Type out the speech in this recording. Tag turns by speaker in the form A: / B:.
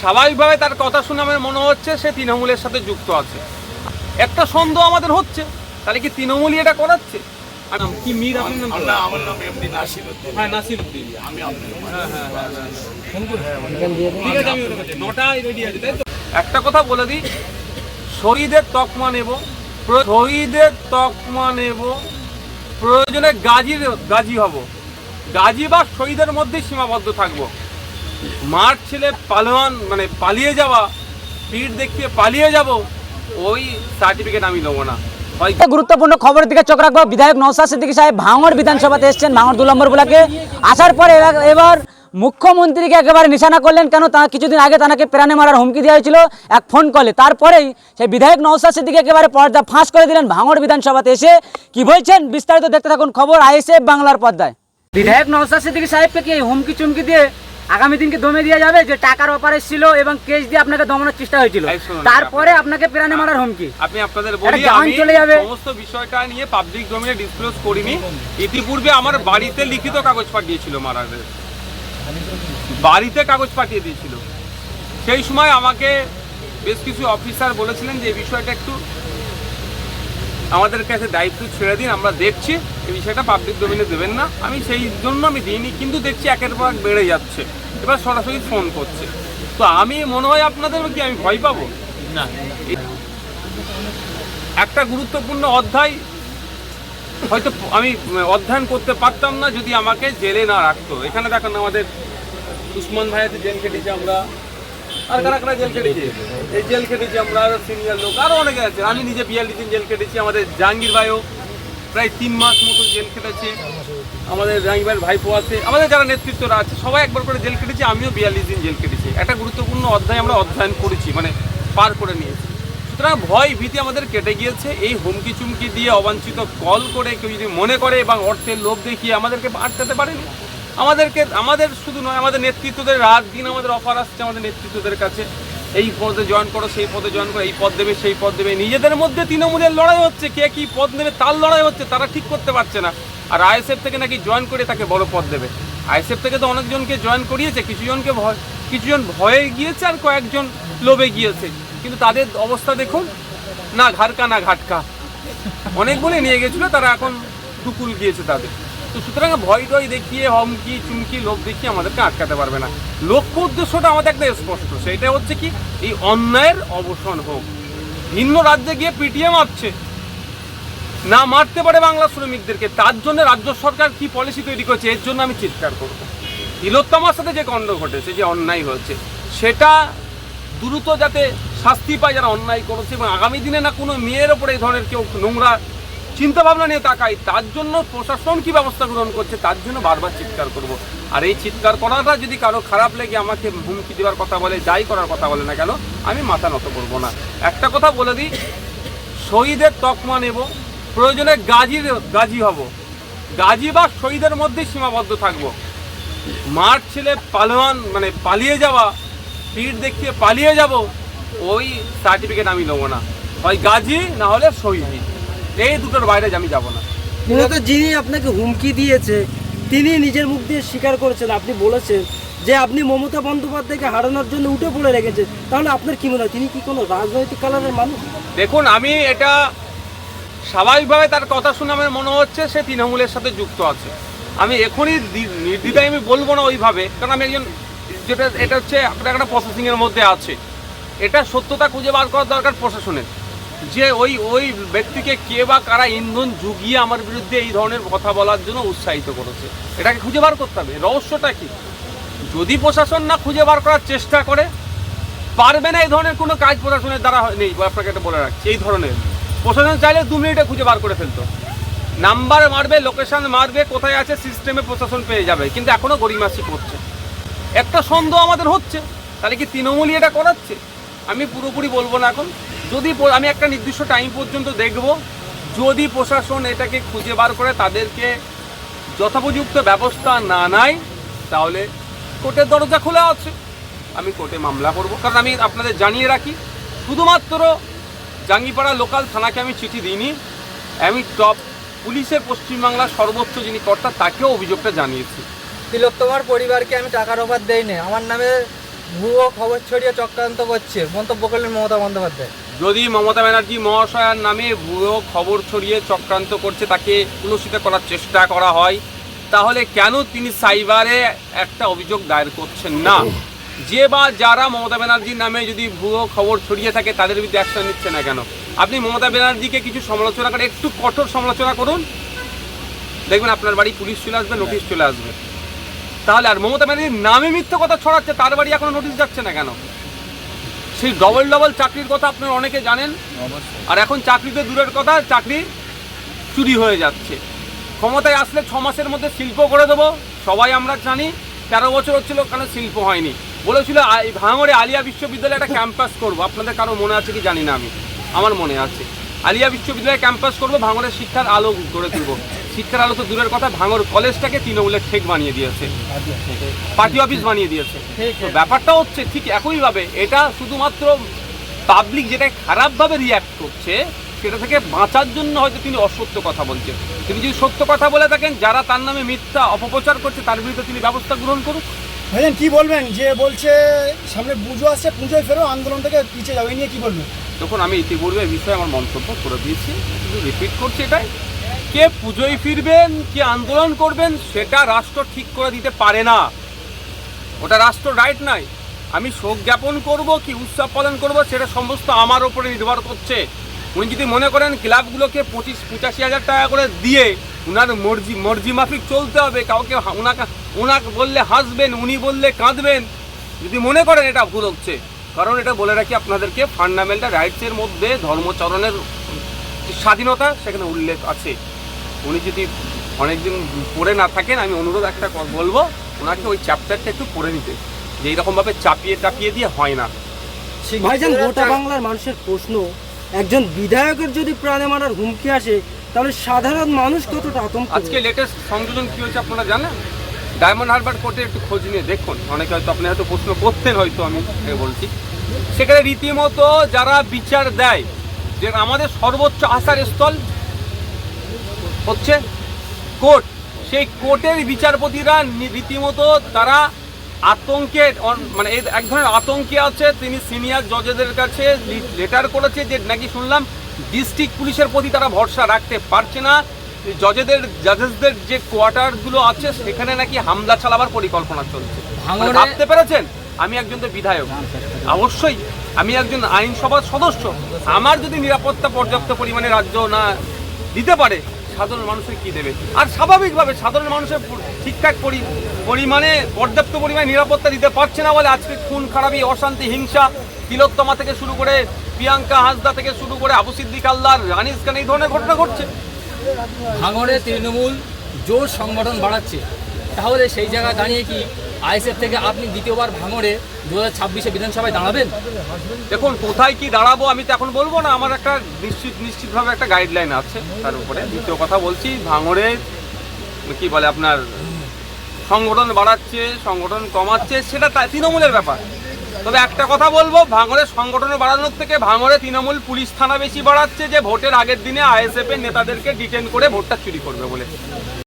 A: স্বাভাবিকভাবে তার কথা শুনে আমার মনে হচ্ছে সে তৃণমূলের সাথে যুক্ত আছে। একটা সন্দেহ আমাদের হচ্ছে। তাহলে কি তৃণমূলই এটা করাচ্ছে? আর কি মীর আপনার নাম
B: আমার নাম এমনি নাসির
A: হ্যাঁ নাসির
B: আমি
A: হ্যাঁ, হ্যাঁ, হ্যাঁ, হ্যাঁ। ঠিক আছে আমি ওটা রেডি আছে তাই তো? একটা কথা বলে দিই। শহীদের তকমা নেব। শহীদের তকমা নেব। প্রয়োজনে গাজীর গাজী হব। গাজী বা শহীদের মধ্যেই সীমাবদ্ধ থাকব। মাঠ ছেলে পালোয়ান মানে পালিয়ে যাওয়া পিঠ দেখিয়ে পালিয়ে যাব ওই সার্টিফিকেট আমি নেব না।
C: গুরুত্বপূর্ণ খবরের দিকে চোখ রাখব। বিধায়ক নৌসাদ সিদ্দিকী সাহেব ভাঙড় বিধানসভাতে এসেছেন ভাঙড় দু নম্বর ব্লকে। আসার পরে এবার- এবার মুখ্যমন্ত্রীকে একেবারে নিশানা করলেন কেন? তা কিছুদিন আগে তাকে প্রাণে মারার হুমকি দেওয়া হয়েছিল এক ফোন কলে। তারপরেই সেই বিধায়ক নৌসাদ সিদ্দিকী একেবারে পর্দা ফাঁস করে দিলেন ভাঙড় বিধানসভাতে এসে। কি বলছেন? বিস্তারিত দেখতে থাকুন খবর আইএসএফ বাংলার পর্দায়। বিধায়ক নৌসাদ সিদ্দিকী সাহেবকে কি হুমকি চুমকি দিয়ে আগামী দিনকে দমে দেওয়া যাবে যে টাকার অপারেশ ছিল এবং কেস দিয়ে আপনাকে দমানোর চেষ্টা হয়েছিল। তারপরে আপনাকে প্রাণে মারার হুমকি।
A: আপনি আপনাদের বলি আমি
C: চলে যাবে।
A: সমস্ত বিষয়টা নিয়ে পাবলিক ডোমেনে ডিসক্লোজ করিনি। ইতিপূর্বে আমার বাড়িতে লিখিত কাগজ পাঠিয়েছিল মারাদের বাড়িতে কাগজ পাঠিয়ে দিয়েছিল। সেই সময় আমাকে বেশ কিছু অফিসার বলেছিলেন যে এই বিষয়টা একটু আমাদের কাছে দায়িত্ব ছেড়ে দিন আমরা দেখছি। এই বিষয়টা পাবলিক ডোমেনে দেবেন না। আমি সেই জন্য আমি দিইনি কিন্তু দেখছি একের পর এক বেড়ে যাচ্ছে। এবার সরাসরি ফোন করছে। তো আমি মনে হয় আপনাদের কি আমি ভয় পাবো? না। একটা গুরুত্বপূর্ণ অধ্যায় হয়তো আমি অধ্যয়ন করতে পারতাম না যদি আমাকে জেলে না রাখতো। এখানে দেখেন আমাদের উসমান ভাইয়াতে জেল কেটেছে আমরা। আর কারা কারা জেল খেটেছি? এই জেল খেটেছি আমরা সিনিয়র লোক আরও অনেকে আছে। আমি নিজে বিয়াল্লিশ দিন জেল খেটেছি, আমাদের জাহাঙ্গীর ভাইও প্রায় তিন মাস মতো জেল খেটেছে। আমাদের জাহাঙ্গীর ভাইয়ের ভাইপো আছে। আমাদের যারা নেতৃত্বরা আছে, সবাই একবার করে জেল খেটেছি, আমিও বিয়াল্লিশ দিন জেল খেটেছি। একটা গুরুত্বপূর্ণ অধ্যায় আমরা অধ্যয়ন করেছি মানে পার করে নিয়েছি। সুতরাং ভয় ভীতি আমাদের কেটে গিয়েছে। এই হুমকি চুমকি দিয়ে অবাঞ্ছিত কল করে কেউ যদি মনে করে এবং অর্থের লোভ দেখিয়ে আমাদেরকে আটকাতে পারেনি আমাদেরকে, আমাদের শুধু নয়, আমাদের নেতৃত্বদের রাত দিন আমাদের অফার আসছে আমাদের নেতৃত্বদের কাছে। এই পদে জয়েন করো, সেই পদে জয়েন করো, এই পদ দেবে, সেই পদ দেবে। নিজেদের মধ্যে তৃণমূলের লড়াই হচ্ছে, কে কি পদ নেবে, তার লড়াই হচ্ছে, তারা ঠিক করতে পারছে না। আর আইএসএফ থেকে নাকি জয়েন করে তাকে বড় পদ দেবে। আইএসএফ থেকে তো অনেকজনকে জয়েন করিয়েছে, কিছুজনকে ভয়, কিছুজন ভয়ে গিয়েছে আর কয়েকজন লোভে গিয়েছে। কিন্তু তাদের অবস্থা দেখুন, না ঘাটকা না ঘাটকা। অনেক বলে নিয়ে গেছিল, তারা এখন টুকুল গিয়েছে তাদের। তো সুতরাং ভয় টয় দেখিয়ে, হমকি, চুমকি লোভ দেখিয়ে আমাদেরকে আটকাতে পারবে না। লক্ষ্য উদ্দেশ্যটা আমাদের একটা স্পষ্ট। সেটা হচ্ছে কি, এই অন্যায়ের অবসান হোক। ভিন্ন রাজ্যে গিয়ে পিটিএ মারছে। না মারতে পারে বাংলা শ্রমিকদেরকে। তার জন্য রাজ্য সরকার কি পলিসি তৈরি করেছে, এর জন্য আমি চিৎকার করব। তিলোত্তমার সাথে যে কাণ্ড ঘটেছে, যে অন্যায় হয়েছে, সেটা দ্রুত যাতে শাস্তি পায় যারা অন্যায় করেছে, এবং আগামী দিনে না কোনো মেয়ের ওপরে এই ধরনের কেউ নোংরা চিন্তা ভাবনা নিয়ে তাকাই, তার জন্য প্রশাসন কি ব্যবস্থা গ্রহণ করছে, তার জন্য বারবার চিৎকার করব। আর এই চিৎকার করাটা যদি কারও খারাপ লেগে আমাকে হুমকি দেওয়ার কথা বলে, যাই করার কথা বলে না কেন, আমি মাথা নত করব না। একটা কথা বলে দিই, শহীদের তকমা নেব, প্রয়োজনে গাজীর, গাজী হব। গাজী বা শহীদের মধ্যেই সীমাবদ্ধ থাকব। মার ছেলে পালোয়ান মানে পালিয়ে যাওয়া পিঠ দেখিয়ে পালিয়ে যাব, ওই সার্টিফিকেট আমি নেব না। হয় গাজী, না হলে শহীদ। এই দুটোর বাইরে আমি যাব না।
D: মূলত যিনি আপনাকে হুমকি দিয়েছে তিনি নিজের মুখ দিয়ে স্বীকার করেছেন আপনি বলেছেন যে আপনি মমতা বন্দ্যোপাধ্যায়কে হারানোর জন্য উঠে পড়ে রেখেছেন। তাহলে আপনার কি মনে হয় তিনি কি কোনো রাজনৈতিক কালারের মানুষ?
A: দেখুন আমি এটা স্বাভাবিকভাবে তার কথা শুনে আমার মনে হচ্ছে সে তৃণমূলের সাথে যুক্ত আছে। আমি এখনই নির্দ্বিধায় আমি বলব না ওইভাবে কারণ আমি একজন যেটা এটা হচ্ছে আপনার একটা প্রসেসিংয়ের মধ্যে আছে। এটা সত্যতা খুঁজে বার করার দরকার প্রশাসনের। যে ওই ওই ব্যক্তিকে কে বা কারা ইন্ধন জুগিয়ে আমার বিরুদ্ধে এই ধরনের কথা বলার জন্য উৎসাহিত করেছে। এটাকে খুঁজে বার করতে হবে। রহস্যটা কি? যদি প্রশাসন না খুঁজে বার করার চেষ্টা করে, পারবে না এই ধরনের কোনো কাজ প্রশাসনের দ্বারা নেই। আপনাকে এটা বলে রাখছি, এই ধরনের। প্রশাসন চাইলে দু মিনিটে খুঁজে বার করে ফেলতো। নাম্বার মারবে, লোকেশান মারবে, কোথায় আছে সিস্টেমে প্রশাসন পেয়ে যাবে। কিন্তু এখনও গরিমাসি করছে। একটা সন্দেহ আমাদের হচ্ছে। তাহলে কি তৃণমূলই এটা করাচ্ছে? আমি পুরোপুরি বলব না এখন। যদি আমি একটা নির্দিষ্ট টাইম পর্যন্ত দেখব, যদি প্রশাসন এটাকে খুঁজে বার করে তাদেরকে যথোপযুক্ত ব্যবস্থা না নেয়, তাহলে কোর্টের দরজা খোলা আছে। আমি কোর্টে মামলা করব। কারণ আমি আপনাদের জানিয়ে রাখি, শুধুমাত্র জাঙ্গিপাড়া লোকাল থানাকে আমি চিঠি দিইনি, আমি টপ পুলিশের পশ্চিমবাংলার সর্বোচ্চ যিনি কর্তা, তাকেও অভিযোগটা জানিয়েছি।
E: তিলোত্তমার পরিবারকে আমি টাকার অফার দেই আমার নামে ভুয়ো খবর ছড়িয়ে চক্রান্ত করছে। মন্তব্য করলেন মমতা বন্দ্যোপাধ্যায়।
A: যদি মমতা ব্যানার্জি মহাশয়ার নামে ভুয়ো খবর ছড়িয়ে চক্রান্ত করছে তাকে কুলসিত করার চেষ্টা করা হয় তাহলে কেন তিনি সাইবারে একটা অভিযোগ দায়ের করছেন না? যে বা যারা মমতা ব্যানার্জির নামে যদি ভুয়ো খবর ছড়িয়ে থাকে তাদের বিরুদ্ধে অ্যাকশন নিচ্ছে না কেন? আপনি মমতা ব্যানার্জিকে কিছু সমালোচনা করে একটু কঠোর সমালোচনা করুন। দেখবেন আপনার বাড়ি পুলিশ চলে আসবে নোটিশ চলে আসবে। তাহলে আর মমতা ব্যানার্জির নামে মিথ্যে কথা ছড়াচ্ছে তার বাড়ি এখনও নোটিশ যাচ্ছে না কেন? সেই ডবল ডবল চাকরির কথা আপনারা অনেকে জানেন। আর এখন চাকরিতে দূরের কথা চাকরি চুরি হয়ে যাচ্ছে। ক্ষমতায় আসলে ছ মাসের মধ্যে শিল্প করে দেবো সবাই আমরা জানি তেরো বছর হচ্ছিল কেন শিল্প হয়নি। বলেছিল ভাঙড়ে আলিয়া বিশ্ববিদ্যালয়ে একটা ক্যাম্পাস করব। আপনাদের কারও মনে আছে কি জানি না আমি। আমার মনে আছে। আলিয়া বিশ্ববিদ্যালয়ে ক্যাম্পাস করব ভাঙড়ের শিক্ষার আলো গড়ে তুলবো। শিক্ষার আলো তো দূরের কথা ভাঙড় কলেজটাকে তৃণমূলের ঠেক বানিয়ে দিয়েছে। পার্টি অফিস বানিয়ে দিয়েছে। তো ব্যাপারটা হচ্ছে ঠিক একইভাবে এটা শুধুমাত্র পাবলিক যেটা খারাপভাবে রিয়াক্ট করছে সেটা থেকে বাঁচার জন্য হয়তো তিনি অসত্য কথা বলছেন। তিনি যদি সত্য কথা বলে থাকেন যারা তার নামে মিথ্যা অপপ্রচার করছে তার বিরুদ্ধে তিনি ব্যবস্থা গ্রহণ করুন।
F: ভাইজান কি বলবেন? যে বলছে সামনে পুজো আসছে পুজোয় ফেরো আন্দোলন থেকে পিছিয়ে যাবে নিয়ে কি বলবেন?
A: তখন আমি ইতিপূর্বে বিষয়ে আমার মন্তব্য করে দিয়েছি শুধু রিপিট করছি এটাই। কে পুজোয় ফিরবেন, কি আন্দোলন করবেন, সেটা রাষ্ট্র ঠিক করে দিতে পারে না। ওটা রাষ্ট্র রাইট নাই আমি শোক জ্ঞাপন করব, কি উৎসব পালন করব, সেটা সমস্ত আমার ওপরে নির্ভর করছে। উনি যদি মনে করেন ক্লাবগুলোকে পঁচিশ, পঁচাশি হাজার টাকা করে দিয়ে উনার মর্জি মর্জি মাফিক চলতে হবে, কাউকে ওনাকে উনাকে বললে হাসবেন, উনি বললে কাঁদবেন, যদি মনে করেন এটা ভুল হচ্ছে। কারণ এটা বলে রাখি আপনাদেরকে ফান্ডামেন্টাল রাইটসের মধ্যে ধর্মচরণের স্বাধীনতা সেখানে উল্লেখ আছে। উনি যদি অনেকদিন পড়ে না থাকেন আমি অনুরোধ একটা বলব ওনাকে ওই চ্যাপ্টারটা একটু পড়ে নিতে যে এইরকমভাবে চাপিয়ে টাপিয়ে দিয়ে হয় না।
D: ভাইজান গোটা বাংলার মানুষের প্রশ্ন একজন বিধায়কের যদি প্রাণে মারার হুমকি আসে তাহলে সাধারণ মানুষ কতটা আতঙ্ক?
A: আজকে লেটেস্ট সংযোজন কী হয়েছে আপনারা জানেন? ডায়মন্ড হারবার কোর্টে একটু খোঁজ নিয়ে দেখুন। অনেকে হয়তো আপনি হয়তো প্রশ্ন করতেন হয়তো আমি বলছি। সেখানে রীতিমতো যারা বিচার দেয় যে আমাদের সর্বোচ্চ আশার স্থল হচ্ছে কোর্ট। সেই কোর্টের বিচারপতিরা রীতিমতো তারা আতঙ্কে মানে এক ধরনের আতঙ্কে আছে। তিনি সিনিয়র জজেদের কাছে লেটার করেছে যে নাকি শুনলাম ডিস্ট্রিক্ট পুলিশের প্রতি তারা ভরসা রাখতে পারছে না। জজেদের জাজেসদের যে কোয়ার্টারগুলো আছে সেখানে নাকি হামলা চালাবার পরিকল্পনা চলছে। মানে ভাবতে পেরেছেন? আমি একজন তো বিধায়ক। অবশ্যই আমি একজন আইনসভার সদস্য। আমার যদি নিরাপত্তা পর্যাপ্ত পরিমাণে রাজ্য না দিতে পারে সাধারণ মানুষের কি দেবে? আর স্বাভাবিকভাবে সাধারণ মানুষের ঠিকঠাক পরি পরিমাণে, পর্যাপ্ত পরিমাণে নিরাপত্তা দিতে পারছে না বলে আজকে খুন, খারাপি, অশান্তি, হিংসা, তিলোত্তমা থেকে শুরু করে প্রিয়াঙ্কা হাসদা থেকে শুরু করে আবু সিদ্দিক আল্লাহ রানিস খান, এই ধরনের ঘটনা ঘটছে।
G: ভাঙড়ে তৃণমূল জোর সংগঠন বাড়াচ্ছে। তাহলে সেই জায়গায় দাঁড়িয়ে কি আইএসএফ থেকে আপনি দ্বিতীয়বার ভাঙড়ে দু হাজার ছাব্বিশে বিধানসভায় দাঁড়াবেন?
A: দেখুন, কোথায় কি দাঁড়াবো আমি তো এখন বলব না। আমার একটা নিশ্চিত, নিশ্চিতভাবে একটা গাইডলাইন আছে তার উপরে। দ্বিতীয় কথা বলছি, ভাঙড়ে কি বলে আপনার সংগঠন বাড়াচ্ছে, সংগঠন কমাচ্ছে, সেটা তৃণমূলের ব্যাপার। তবে একটা কথা বলব ভাঙড়ের সংগঠন বাড়ানোর থেকে ভাঙড়ে তৃণমূল পুলিশ থানা বেশি বাড়াচ্ছে যে ভোটের আগের দিনে আইএসএফ এর নেতাদেরকে ডিটেন করে ভোটটা চুরি করবে বলে।